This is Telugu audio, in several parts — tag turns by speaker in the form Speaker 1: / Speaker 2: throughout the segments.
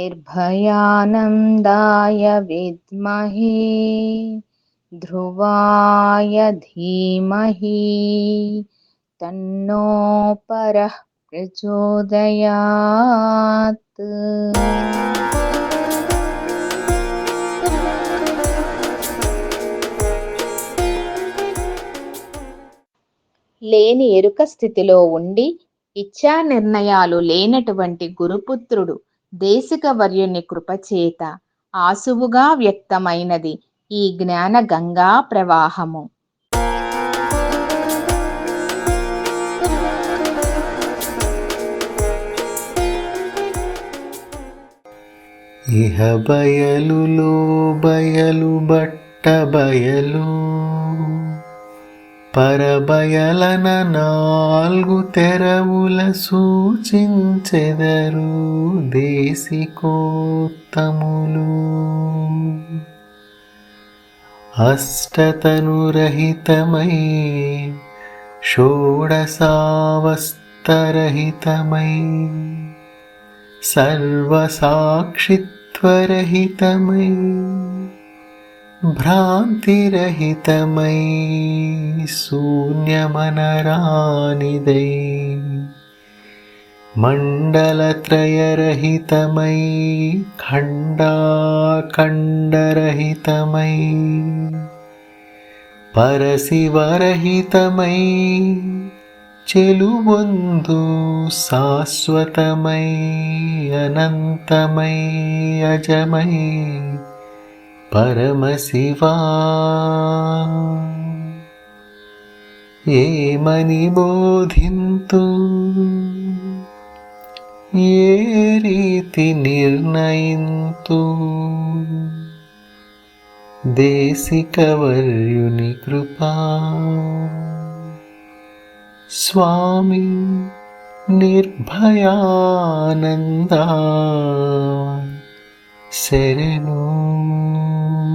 Speaker 1: निर्भयानन्दाय विद्महे ध्रुवाय धीमहि तन्नो परः प्रचोदयात् లేని ఎరుక స్థితిలో ఉండి ఇచ్చా నిర్ణయాలు లేనటువంటి గురుపుత్రుడు దేశిక వర్యుని కృపచేత ఆసువుగా వ్యక్తమైనది ఈ జ్ఞాన గంగా ప్రవాహము.
Speaker 2: ఇహ బయలులో బయలు బట్ట బయలు పరబయలన నాలుగు తెరవుల సూచించెదరు దేశికోత్తములు అష్టతనురహితమై షోడసావస్తరహితమై సర్వసాక్షిత్వరహితమై भ्रान्तिरहितमयि शून्यमनरानिदै मण्डलत्रयरहितमयि खण्डाखण्डरहितमयि। परशिवरहितमयि चेलुबन्धु शाश्वतमयि अनन्तमयि अजमयि। परमशिवा। ये मनिबोधिन्तु ये रीतिनिर्णयन्तु देसिकवर्युनिकृपा स्वामी निर्भयानन्दा। शरणो।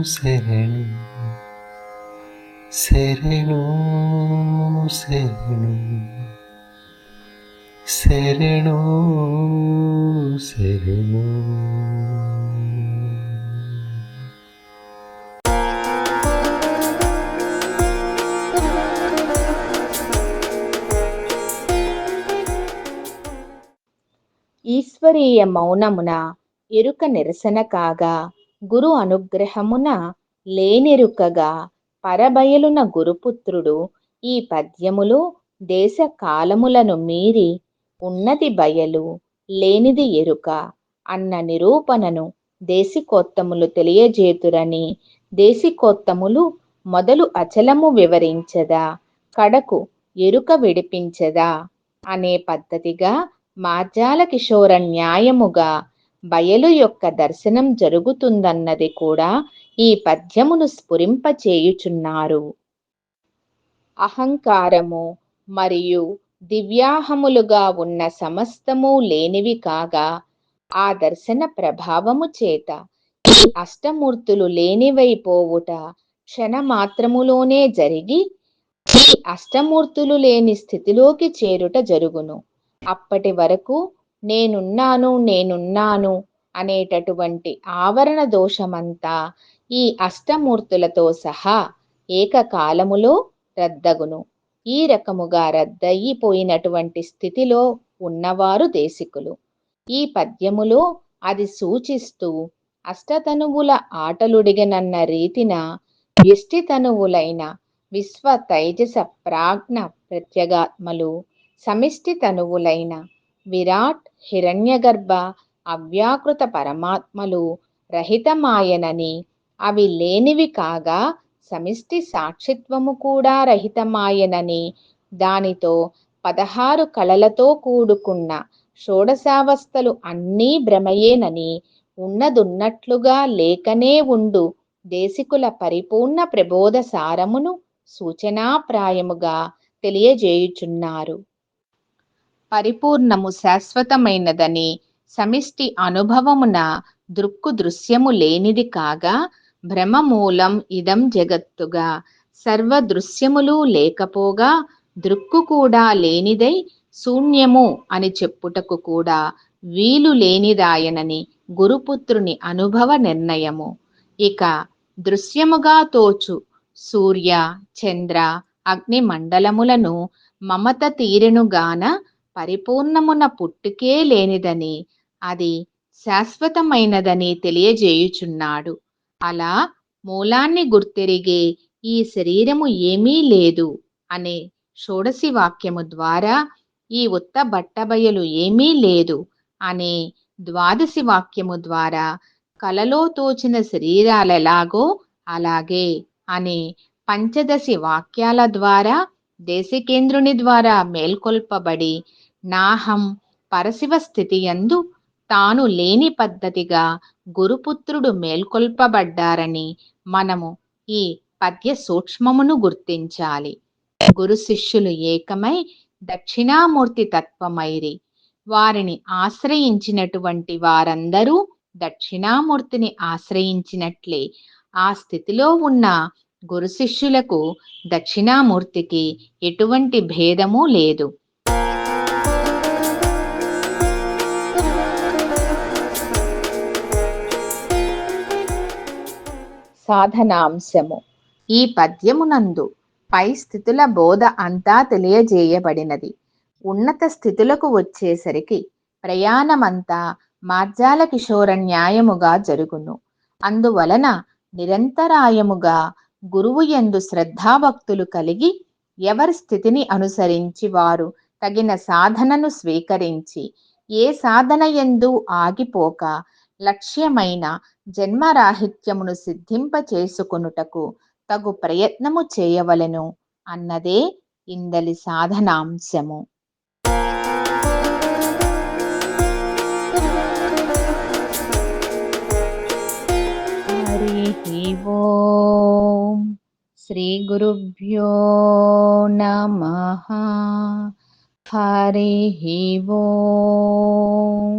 Speaker 2: శరణు శరణు శరణు శరణు శరణు. శరణు
Speaker 1: ఈశ్వరీయ మౌనమున ఎరుక నిరసన కాగా గురు అనుగ్రహమున లేనెరుకగా పరబయలున గురుపుత్రుడు ఈ పద్యములో దేశ కాలములను మీరి ఉన్నది బయలు లేనిది ఎరుక అన్న నిరూపణను దేశికోత్తములు తెలియజేతురని దేశికోత్తములు మొదలు అచలము వివరించదా కడకు ఎరుక విడిపించదా అనే పద్ధతిగా మార్జాల కిషోర న్యాయముగా బయలు యొక్క దర్శనం జరుగుతుందన్నది కూడా ఈ పద్యమును స్ఫురింపచేయుచున్నారు. అహంకారము మరియు దివ్యాహములుగా ఉన్న సమస్తము లేనివి కాగా ఆ దర్శన ప్రభావము చేత ఈ అష్టమూర్తులు లేనివైపోవుట క్షణమాత్రములోనే జరిగి ఈ అష్టమూర్తులు లేని స్థితిలోకి చేరుట జరుగును. అప్పటి వరకు నేనున్నాను నేనున్నాను అనేటటువంటి ఆవరణ దోషమంతా ఈ అష్టమూర్తులతో సహా ఏకకాలములో రద్దగును. ఈ రకముగా రద్దయిపోయినటువంటి స్థితిలో ఉన్నవారు దేశికులు. ఈ పద్యములో అది సూచిస్తూ అష్టతనువుల ఆటలుడిగనన్న రీతిన వ్యష్టితనువులైన విశ్వ తైజస ప్రాజ్ఞ ప్రత్యగాత్మలు సమిష్టి తనువులైన విరాట్ హిరణ్యగర్భ అవ్యాకృత పరమాత్మలు రహితమాయనని అవి లేనివి కాగా సమిష్టి సాక్షిత్వము కూడా రహితమాయనని దానితో పదహారు కళలతో కూడుకున్న షోడశావస్థలు అన్నీ భ్రమయేనని ఉన్నదున్నట్లుగా లేకనే ఉండు దేశికుల పరిపూర్ణ ప్రబోధ సారమును సూచనాప్రాయముగా తెలియజేయుచున్నారు. పరిపూర్ణము శాశ్వతమైనదని సమిష్టి అనుభవమున దృక్కు దృశ్యము లేనిది కాగా భ్రమమూలం ఇదం జగత్తుగా. సర్వ దృశ్యములు లేకపోగా దృక్కు కూడా లేనిదై శూన్యము అని చెప్పుటకు కూడా వీలు లేనిదాయనని గురుపుత్రుని అనుభవ నిర్ణయము. ఇక దృశ్యముగా తోచు సూర్య చంద్ర అగ్ని మండలములను మమత తీరెనుగాన పరిపూర్ణమున పుట్టుకే లేనిదని అది శాశ్వతమైనదని తెలియజేయుచున్నాడు. అలా మూలాన్ని గుర్తెరిగే ఈ శరీరము ఏమీ లేదు అనే షోడసి వాక్యము ద్వారా ఈ ఉత్త బట్టబయలు ఏమీ లేదు అనే ద్వాదశి వాక్యము ద్వారా కలలో తోచిన శరీరాలెలాగో అలాగే అనే పంచదశి వాక్యాల ద్వారా దేశికేంద్రుని ద్వారా మేల్కొల్పబడి నాహం పరశివ స్థితి యందు తాను లేని పద్ధతిగా గురుపుత్రుడు మేల్కొల్పబడ్డారని మనము ఈ పద్య సూక్ష్మమును గుర్తించాలి. గురు శిష్యులు ఏకమై దక్షిణామూర్తి తత్వమైరి. వారిని ఆశ్రయించినటువంటి వారందరూ దక్షిణామూర్తిని ఆశ్రయించినట్లే ఆ స్థితిలో ఉన్న గురు శిష్యులకు దక్షిణామూర్తికి ఎటువంటి భేదము లేదు. సాధనాంశము. ఈ పద్యమునందు పై స్థితుల బోధ అంతా తెలియజేయబడినది. ఉన్నత స్థితులకు వచ్చేసరికి ప్రయాణమంతా మార్జాల కిషోర న్యాయముగా జరుగును. అందువలన నిరంతరాయముగా గురువు ఎందు శ్రద్ధాభక్తులు కలిగి ఎవరి స్థితిని అనుసరించి వారు తగిన సాధనను స్వీకరించి ఏ సాధన ఎందు ఆగిపోక లక్ష్యమైన జన్మరాహిత్యమును సిద్ధింప చేసుకొనుటకు తగు ప్రయత్నము చేయవలెను అన్నదే ఇందలి సాధనాంశము. హరి ఓం శ్రీ గురుభ్యో నమ. హరి ఓం.